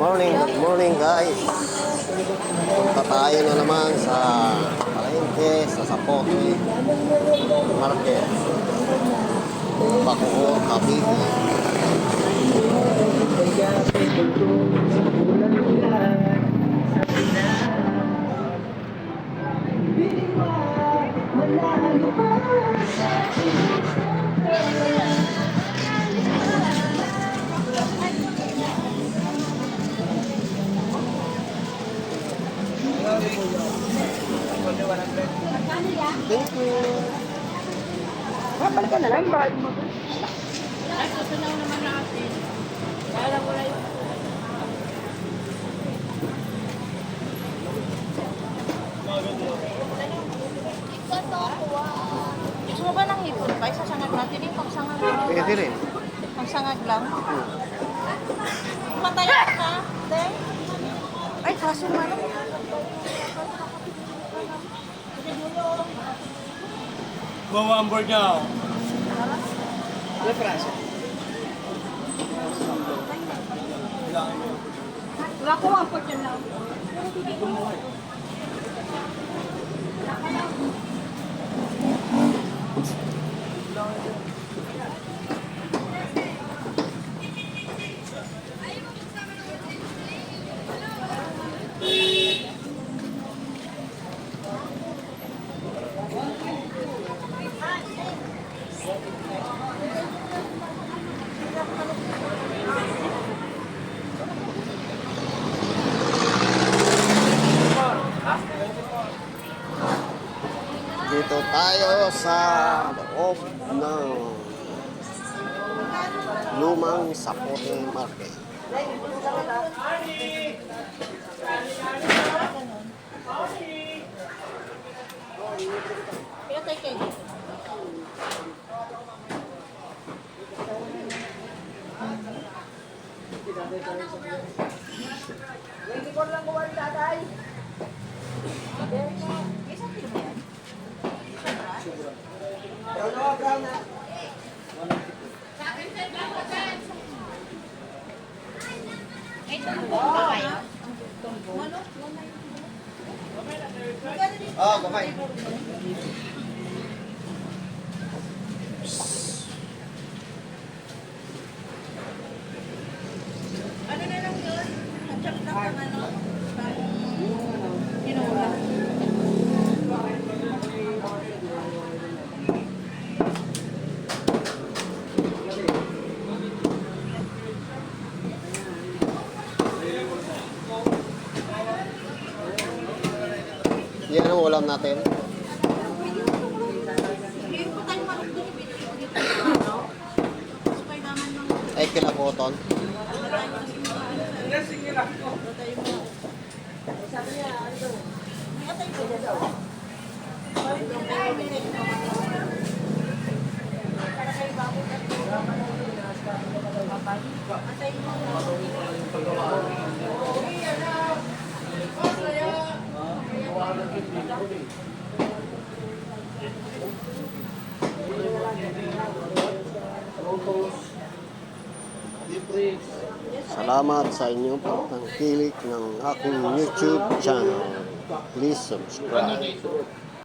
morning, good morning guys. Punta tayo na naman sa palengke, sa Sapote Market. Bacoor, Cavite. Thank you. Kapal ka na lang, bakit mo? Ay, susunaw naman natin. Kaya lang wala yung... Gusto mo ba ng hipon pa? Isasangag natin yung pagsangag lang. Pwede rin. Pagsangag lang. Matayan ka, te. Ay, kaso man. Ang board niya. oh. Wala ko ang pagyan lang. Dito tayo sa loob ng lumang Sapote Market. Kaya tayo kayo dito. Isang Kayo? Ah, kumay. Ano na lang yun? Chop lang ng ano? Yan ang ulam natin. Hindi po tayo marunong din ibili ko dito. Ano? Gusto Ay, kilakoton. Salamat sa inyong pagtangkilik ng aking YouTube channel. Please subscribe.